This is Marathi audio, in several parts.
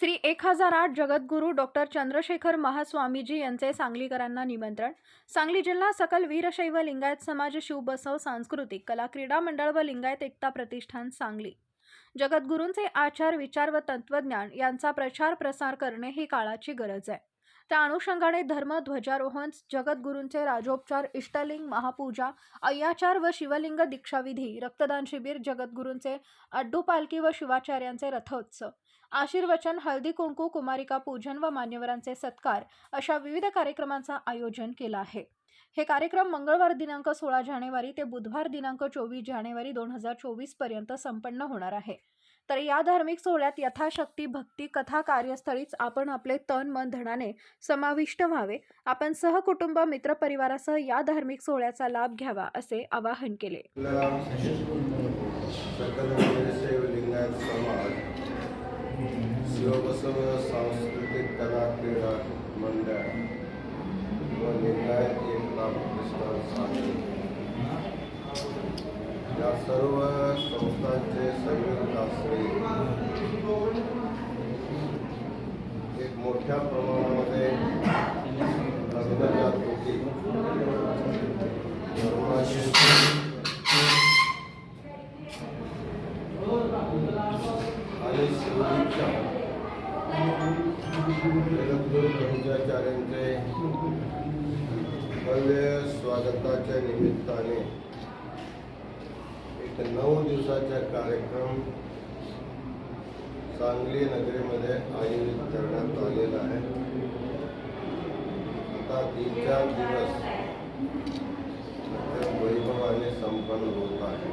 श्री एक हजार आठ जगद्गुरू डॉक्टर चंद्रशेखर महास्वामीजी यांचे सांगलीकरांना निमंत्रण. सांगली जिल्हा सकल वीरशैव लिंगायत समाज शिवबसव सांस्कृतिक कला क्रीडा मंडळ व लिंगायत एकता प्रतिष्ठान सांगली. जगद्गुरूंचे आचार विचार व तत्वज्ञान यांचा प्रचार प्रसार करणे ही काळाची गरज आहे. त्या अनुषंगाने धर्म ध्वजारोहण जगद्गुरूंचे राजोपचार इष्टलिंग महापूजा अय्याचार व शिवलिंग दीक्षाविधी रक्तदान शिबिर जगद्गुरूंचे अड्डू पालखी व शिवाचार्यांचे रथोत्सव. आशीर्वचन हळदी कुंकू कुमारिका पूजन व मान्यवरांचे सत्कार अशा विविध कार्यक्रमांचं आयोजन केलं आहे. हे कार्यक्रम मंगळवार दिनांक सोळा जानेवारी ते बुधवार दिनांक चोवीस जानेवारी दोन हजार चोवीसपर्यंत संपन्न होणार आहे. तर या धार्मिक सोहळ्यात यथाशक्ती भक्ती कथा कार्यस्थळीच आपण आपले तन मन धनाने समाविष्ट व्हावे. आपण सहकुटुंब मित्रपरिवारासह या धार्मिक सोहळ्याचा लाभ घ्यावा असे आवाहन केले. लिंगायत सांस्कृतिक कला क्रीडा मंडळ व लिंगायत एकता प्रतिष्ठान सांगली या सर्व संस्थांचे संयुक्त आश्रय. एक मोठ्या प्रमाणामध्ये लग्न जागृती धर्माची आणि शिवदीक्षा जगद्गुरु भव्य स्वागताच्या निमित्ताने नऊ दिवसाचा कार्यक्रम सांगली नगरीमध्ये आयोजित करण्यात आलेला आहे. आता तीन चार दिवस वैभवाने संपन्न होत आहे.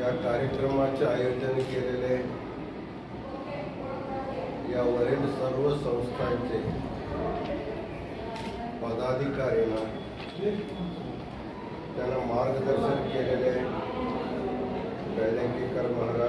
या कार्यक्रमाचे आयोजन केलेले यावरील सर्व संस्थांचे पदाधिकाऱ्यांना मार्गदर्शन केलेले बेळंकीकर महाराज